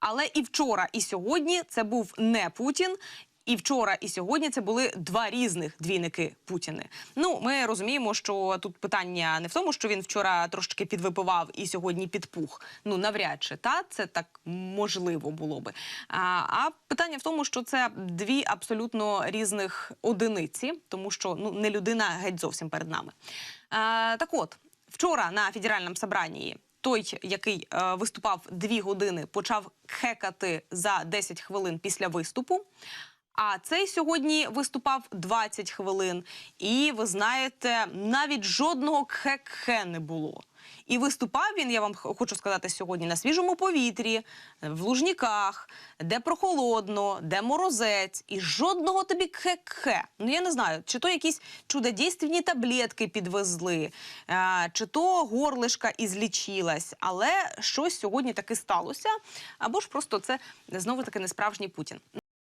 Але і вчора, і сьогодні це був не Путін. І вчора, і сьогодні це були два різних двійники Путіни. Ну, ми розуміємо, що тут питання не в тому, що він вчора трошки підвипивав і сьогодні підпух. Ну навряд чи та це так можливо було би. А, а питання в тому, що це дві абсолютно різних одиниці, тому що ну не людина геть зовсім перед нами. А, так от вчора на федеральному собранні той, який е, виступав дві години, почав хекати за 10 хвилин після виступу. А цей сьогодні виступав 20 хвилин. І ви знаєте, навіть жодного кхе-кхе не було. І виступав він, я вам хочу сказати, сьогодні на свіжому повітрі, в лужніках, де прохолодно, де морозець, і жодного тобі кхе-кхе. Ну я не знаю, чи то якісь чудодійственні таблетки підвезли, е, чи то горлишка ізлічилась, але щось сьогодні таки сталося, або ж просто це знову таки не справжній Путін.